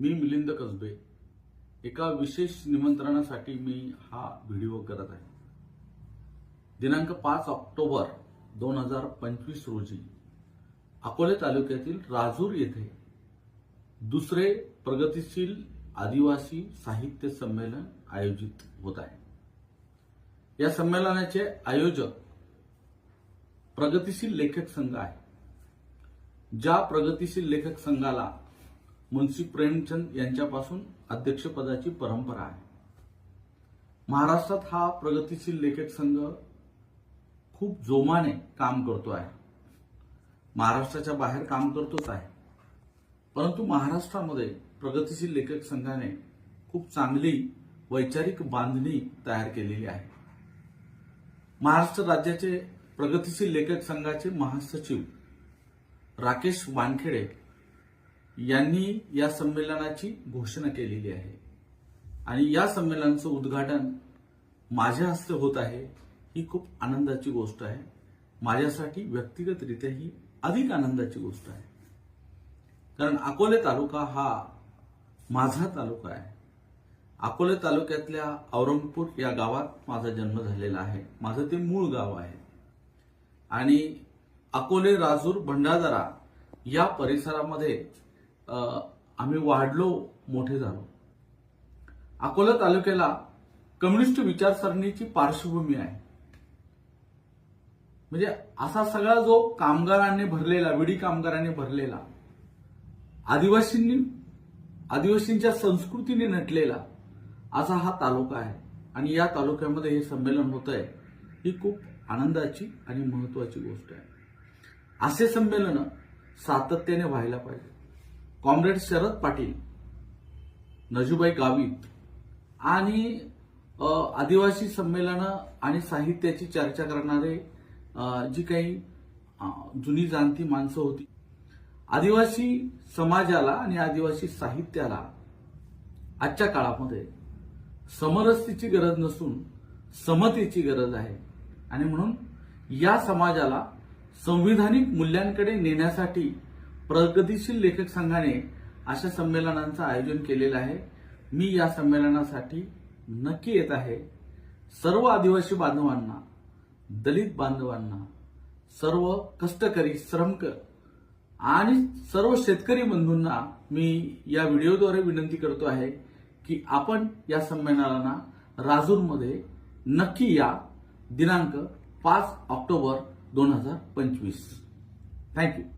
मी मिलिंद कसबे. एका विशेष निमंत्रणासाठी मी हा व्हिडिओ करत आहे. दिनांक पाच ऑक्टोबर दोन हजार पंचवीस रोजी अकोले तालुक्यातील राजूर येथे दुसरे प्रगतिशील आदिवासी साहित्य संमेलन आयोजित होत आहे. या संमेलनाचे आयोजक प्रगतिशील लेखक संघ आहे. ज्या प्रगतिशील लेखक संघाला मुन्शी प्रेमचंद यांच्यापासून अध्यक्षपदाची परंपरा आहे. महाराष्ट्रात हा प्रगतिशील लेखक संघ खूप जोमाने काम करतो आहे. महाराष्ट्राच्या बाहेर काम करतोच आहे. परंतु महाराष्ट्रामध्ये प्रगतिशील लेखक संघाने खूप चांगली वैचारिक बांधणी तयार केलेली आहे. महाराष्ट्र राज्याचे प्रगतिशील लेखक संघाचे महासचिव राकेश वानखेडे यांनी या संमेलनाची घोषणा केलेली आहे. आणि या संमेलनाचं उद्घाटन माझ्या हस्ते होत आहे ही खूप आनंदाची गोष्ट आहे. माझ्यासाठी व्यक्तिगतरित्या ही अधिक आनंदाची गोष्ट आहे. कारण अकोले तालुका हा माझा तालुका आहे. अकोले तालुक्यातल्या औरंगपूर या गावात माझा जन्म झालेला आहे. माझं ते मूळ गाव आहे. आणि अकोले राजूर भंडारदरा या परिसरामध्ये आम्ही वाढलो मोठे झालो. अकोला तालुक्याला कम्युनिस्ट विचारसरणीची पार्श्वभूमी आहे. म्हणजे असा सगळा जो कामगारांनी भरलेला विडी कामगारांनी भरलेला आदिवासींनी आदिवासींच्या संस्कृतीने नटलेला असा हा तालुका आहे. आणि या तालुक्यामध्ये हे संमेलन होत आहे ही खूप आनंदाची आणि महत्वाची गोष्ट आहे. असे संमेलन सातत्याने व्हायला पाहिजे. कॉम्रेड शरद पाटील नजूबाई गावित आणि आदिवासी संमेलनं आणि साहित्याची चर्चा करणारे जी काही जुनी जाणती माणसं होती. आदिवासी समाजाला आणि आदिवासी साहित्याला आजच्या काळामध्ये समरसतेची गरज नसून समतेची गरज आहे. आणि म्हणून या समाजाला संविधानिक मूल्यांकडे नेण्यासाठी प्रगतीशील लेखक संघाने अशा संमेलनांचं आयोजन केलेलं आहे. मी या संमेलनासाठी नक्की येत आहे. सर्व आदिवासी बांधवांना दलित बांधवांना सर्व कष्टकरी श्रमक आणि सर्व शेतकरी बंधूंना मी या व्हिडिओद्वारे विनंती करतो आहे की आपण या संमेलनाला राजूरमध्ये नक्की या दिनांक पाच ऑक्टोबर दोन हजार पंचवीस. थँक्यू.